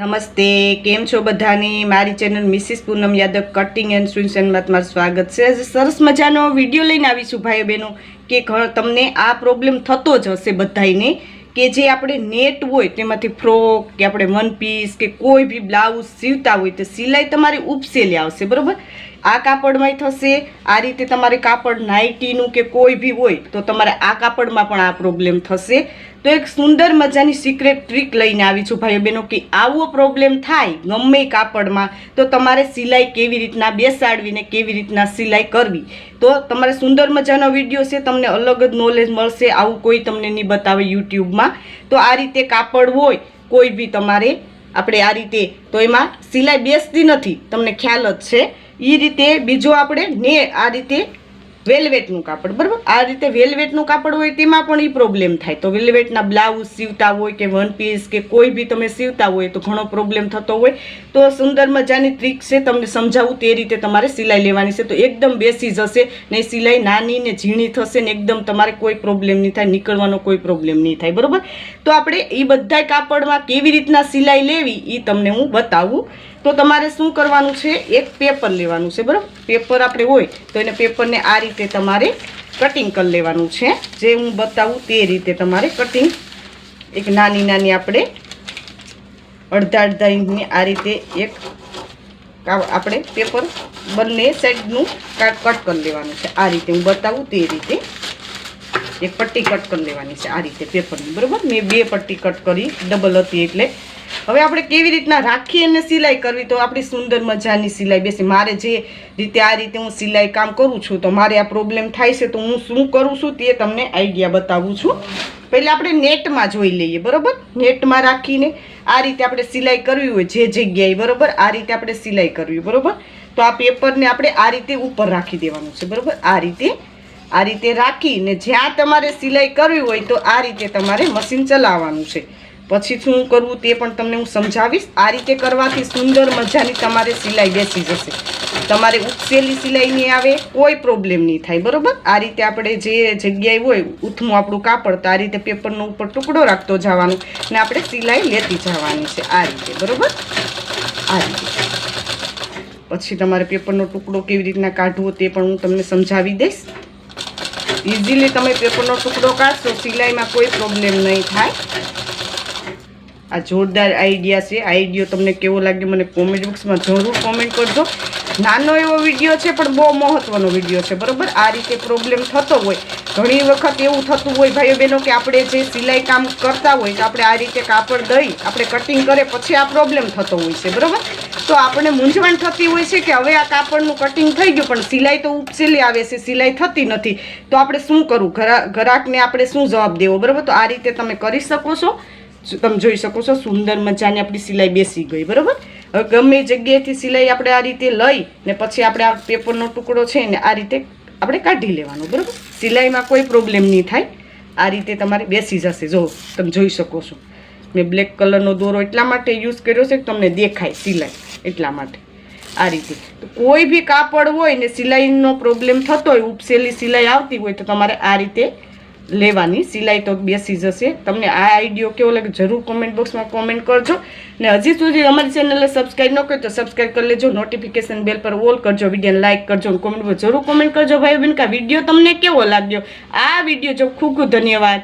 નમસ્તે, કેમ છો બધાની? મારી channel mrs Poonam Yadav cutting and સ્વિન્સનમાં તમારું સ્વાગત છે. સરસ મજાનો વીડિયો લઈને આવીશું ભાઈ બહેનો, કે તમને આ પ્રોબ્લેમ થતો જ હશે બધાયને, કે જે આપણે નેટ હોય તેમાંથી ફ્રોક કે આપણે વન પીસ કે કોઈ બી બ્લાઉઝ સીવતા હોય તો સિલાઈ તમારી ઉપસેલી આવશે, બરોબર? આ કાપડમાંય થશે. આ રીતે તમારે કાપડ નાઇટીનું કે કોઈ બી હોય, તો તમારે આ કાપડમાં પણ આ પ્રોબ્લેમ થશે. તો એક સુંદર મજાની સિક્રેટ ટ્રીક લઈને આવી છું ભાઈઓ બહેનો, કે આવો પ્રોબ્લેમ થાય, ગમે કાપડમાં, તો તમારે સિલાઈ કેવી રીતના બેસાડવીને કેવી રીતના સિલાઈ કરવી. તો તમારે સુંદર મજાનો વીડિયો છે, તમને અલગ જ નોલેજ મળશે, આવું કોઈ તમને નહીં બતાવે યુટ્યુબમાં. તો આ રીતે કાપડ હોય, કોઈ બી તમારે, આપણે આ રીતે, તો એમાં સિલાઈ બેસતી નથી. તમને ખ્યાલ જ છે. એ રીતે બીજો આપણે ને આ રીતે વેલ્વેટનું કાપડ, બરાબર? આ રીતે વેલ્વેટનું કાપડ હોય તેમાં પણ એ પ્રોબ્લેમ થાય. તો વેલ્વેટના બ્લાઉઝ સીવતા હોય કે વન પીસ કે કોઈ બી તમે સીવતા હોય તો ઘણો પ્રોબ્લેમ થતો હોય. તો સુંદર મજાની ટ્રીક છે, તમને સમજાવું તે રીતે તમારે સિલાઈ લેવાની છે. તો એકદમ બેસી જશે ને સિલાઈ નાની ને ઝીણી થશે ને એકદમ તમારે કોઈ પ્રોબ્લેમ નહીં થાય, નીકળવાનો કોઈ પ્રોબ્લેમ નહીં થાય, બરાબર? તો આપણે એ બધા કાપડમાં કેવી રીતના સિલાઈ લેવી એ તમને હું બતાવું. તો તમારે શું કરવાનું છે? એક પેપર લેવાનું છે, બરાબર? પેપર આપણે હોય તો એને પેપરને આ રીતે તમારે કટિંગ કરી લેવાનું છે. જે હું બતાવું તે રીતે તમારે કટિંગ એક નાની નાની આપણે અડધા અડધા ઇંચની આ રીતે એક આપણે પેપર બંને સાઈડનું કટ કરી લેવાનું છે. આ રીતે હું બતાવું તે રીતે. એક પટ્ટી કટ કરી લેવાની છે આ રીતે પેપરની, બરાબર? મેં બે પટ્ટી કટ કરી, ડબલ હતી એટલે. હવે આપણે કેવી રીતના રાખી અને સિલાઈ કરવી? તો આપણી સુંદર મજાની સિલાઈ બેસી. મારે જે રીતે આ રીતે હું સિલાઈ કામ કરું છું, તો મારે આ પ્રોબ્લેમ થાય છે, તો હું શું કરું છું તે તમને આઈડિયા બતાવું છું. પહેલાં આપણે નેટમાં જોઈ લઈએ, બરાબર? નેટમાં રાખીને આ રીતે આપણે સિલાઈ કરવી હોય જે જગ્યાએ, બરાબર? આ રીતે આપણે સિલાઈ કરવી બરાબર? તો આ પેપરને આપણે આ રીતે ઉપર રાખી દેવાનું છે, બરાબર? આ રીતે આ રીતે રાખીને જ્યાં તમારે સિલાઈ કરવી હોય તો આ રીતે તમારે મશીન ચલાવવાનું છે. પછી શું કરવું તે પણ તમને હું સમજાવીશ. આ રીતે કરવાથી સુંદર મજાની તમારે સિલાઈ બેસી જશે. તમારે ઉપસેલી સિલાઈ નહીં આવે, કોઈ પ્રોબ્લેમ નહીં થાય, બરાબર? આ રીતે આપણે જે જગ્યાએ હોય, ઉથમું આપણું કાપડ, તો આ રીતે પેપરનો ઉપર ટુકડો રાખતો જવાનો ને આપણે સિલાઈ લેતી જવાની છે આ રીતે, બરોબર? આ રીતે. પછી તમારે પેપરનો ટુકડો કેવી રીતના કાઢવો તે પણ હું તમને સમજાવી દઈશ. ઇઝીલી તમે પેપરનો ટુકડો કાઢશો, સિલાઈમાં કોઈ પ્રોબ્લેમ નહીં થાય. આ જોરદાર આઈડિયા છે. આઈડિયો તમને કેવો લાગ્યો મને કોમેન્ટ બોક્સમાં જરૂર કોમેન્ટ કરજો. નાનો એવો વીડિયો છે, પણ બહુ મહત્વનો વીડિયો છે, બરોબર? આ રીતે પ્રોબ્લેમ થતો હોય. ઘણી વખત એવું થતું હોય, ભાઈઓ બહેનો, કે આપણે જે સિલાઈ કામ કરતા હોય, તો આપણે આ રીતે કાપડ દઈ, આપણે કટિંગ કરે, પછી આ પ્રોબ્લેમ થતો હોય છે, બરોબર? તો આપણે મૂંઝવણ થતી હોય છે કે હવે આ કાપડનું કટિંગ થઈ ગયું, પણ સિલાઈ તો ઉપસેલી આવે છે, સિલાઈ થતી નથી. તો આપણે શું કરવું? ઘરા, ઘરાકને આપણે શું જવાબ દેવો? બરાબર? તો આ રીતે તમે કરી શકો છો. તમે જોઈ શકો છો, સુંદર મજાની આપણી સિલાઈ બેસી ગઈ, બરાબર? હવે ગમે જગ્યાએથી સિલાઈ આપણે આ રીતે લઈ ને પછી આપણે આ પેપરનો ટુકડો છે ને આ રીતે આપણે કાઢી લેવાનો, બરાબર? સિલાઈમાં કોઈ પ્રોબ્લેમ નહીં થાય. આ રીતે તમારે બેસી જશે. જો, તમે જોઈ શકો છો. મેં બ્લેક કલરનો દોરો એટલા માટે યુઝ કર્યો છે કે તમને દેખાય સિલાઈ, એટલા માટે. આ રીતે. તો કોઈ બી કાપડ હોય ને સિલાઈનો પ્રોબ્લેમ થતો હોય, ઉપસેલી સિલાઈ આવતી હોય તો તમારે આ રીતે લેવાની. સિલાઈ તો બેસી જશે. તમને આ આઈડિયો કેવો લાગે જરૂર કોમેન્ટ બોક્સમાં કોમેન્ટ કરજો. ને હજી સુધી અમારી ચેનલને સબસ્ક્રાઈબ ન કર્યો તો સબસ્ક્રાઈબ કરી લેજો. નોટિફિકેશન બેલ પર ઓલ કરજો. વિડીયોને લાઇક કરજો કોમેન્ટ જરૂર કોમેન્ટ કરજો. ભાઈ બેન કે વીડિયો તમને કેવો લાગ્યો? આ વીડિયો જો ખૂબ ખૂબ ધન્યવાદ.